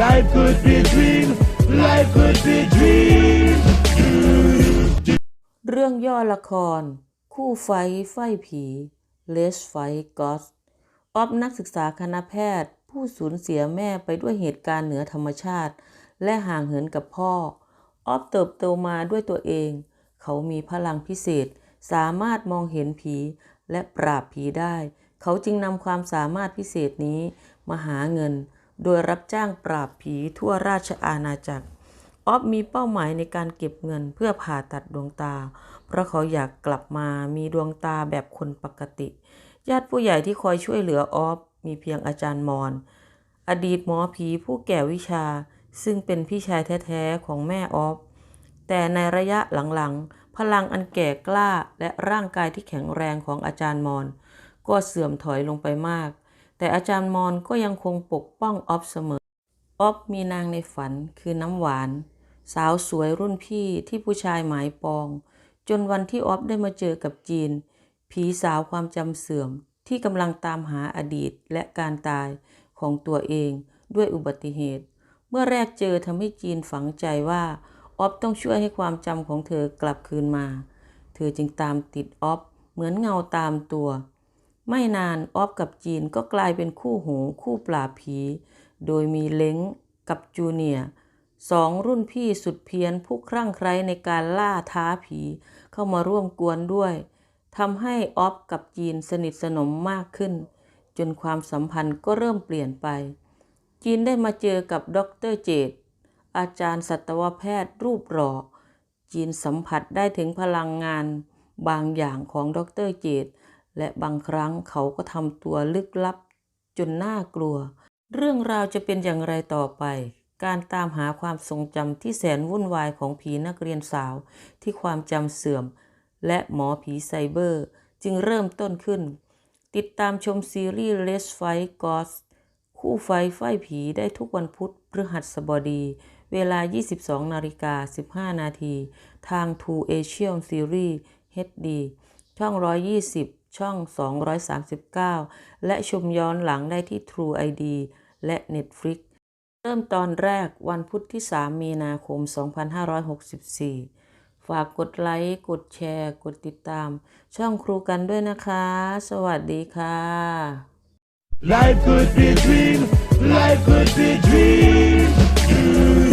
Life could be dream. Life could be dream. เรื่องย่อละคร คู่ไฟไฟผี Let's Fight Ghost ออฟนักศึกษาคณะแพทย์ ผู้สูญเสียแม่ไปด้วยเหตุการณ์เหนือธรรมชาติ และห่างเหินกับพ่อ ออฟเติบโตมาด้วยตัวเอง เขามีพลังพิเศษ สามารถมองเห็นผีและปราบผีได้ เขาจึงนำความสามารถพิเศษนี้มาหาเงิน โดยรับจ้างปราบผีทั่วราชอาณาจักร ออฟมีเป้าหมายในการเก็บเงินเพื่อผ่าตัดดวงตา เพราะเขาอยากกลับมามีดวงตาแบบคนปกติ ญาติผู้ใหญ่ที่คอยช่วยเหลือออฟมีเพียงอาจารย์มอน อดีตหมอผีผู้แก่วิชา ซึ่งเป็นพี่ชายแท้ๆของแม่ออฟ แต่ในระยะหลังๆ พลังอันแก่กล้าและร่างกายที่แข็งแรงของอาจารย์มอน ก็เสื่อมถอยลงไปมาก แต่อาจารย์มอนก็ยังคงปกป้องออฟเสมอ ออฟมีนางในฝันคือน้ำหวาน สาวสวยรุ่นพี่ที่ผู้ชายหมายปอง จนวันที่ออฟได้มาเจอกับจีน ผีสาวความจำเสื่อมที่กำลังตามหาอดีตและการตายของตัวเองด้วยอุบัติเหตุ เมื่อแรกเจอทำให้จีนฝังใจว่าออฟต้องช่วยให้ความจำของเธอกลับคืนมา เธอจึงตามติดออฟเหมือนเงาตามตัว ไม่นานออฟกับจีนก็กลายเป็นคู่หูคู่ปราบผี โดยมีเล้งกับจูเนียร์สองรุ่นพี่สุดเพี้ยนผู้คลั่งไคล้ในการล่าท้าผี เข้ามาร่วมกวนด้วยทำให้ออฟกับจีนสนิทสนมมากขึ้น จนความสัมพันธ์ก็เริ่มเปลี่ยนไป จีนได้มาเจอกับดรเจตอาจารย์สัตวแพทย์รูปหล่อจีนสัมผัสได้ถึงพลังงานบางอย่างของดรเจต และบางครั้งเขาก็ทำตัวลึกลับ จนน่ากลัว เรื่องราวจะเป็นอย่างไรต่อไป การตามหาความทรงจำที่แสนวุ่นวายของผีนักเรียนสาวที่ความจำเสื่อม และหมอผีไซเบอร์ จึงเริ่มต้นขึ้น ติดตามชมซีรีส์ Let's Fight Ghost คู่ไฟไฟผีได้ทุกวันพุธพฤหัสบดี เวลา 22นาฬิกา15 นาที ทาง True Asian Series HD ช่อง 120 ช่อง 239 และชมย้อนหลังได้ที่ True ID และ Netflix เริ่มตอนแรกวันพุธที่ 3 มีนาคม 2564 ฝากกดไลค์ กดแชร์ กดติดตาม ช่องครูกันด้วยนะคะ สวัสดีค่ะ Life could be dream. Life could be dream.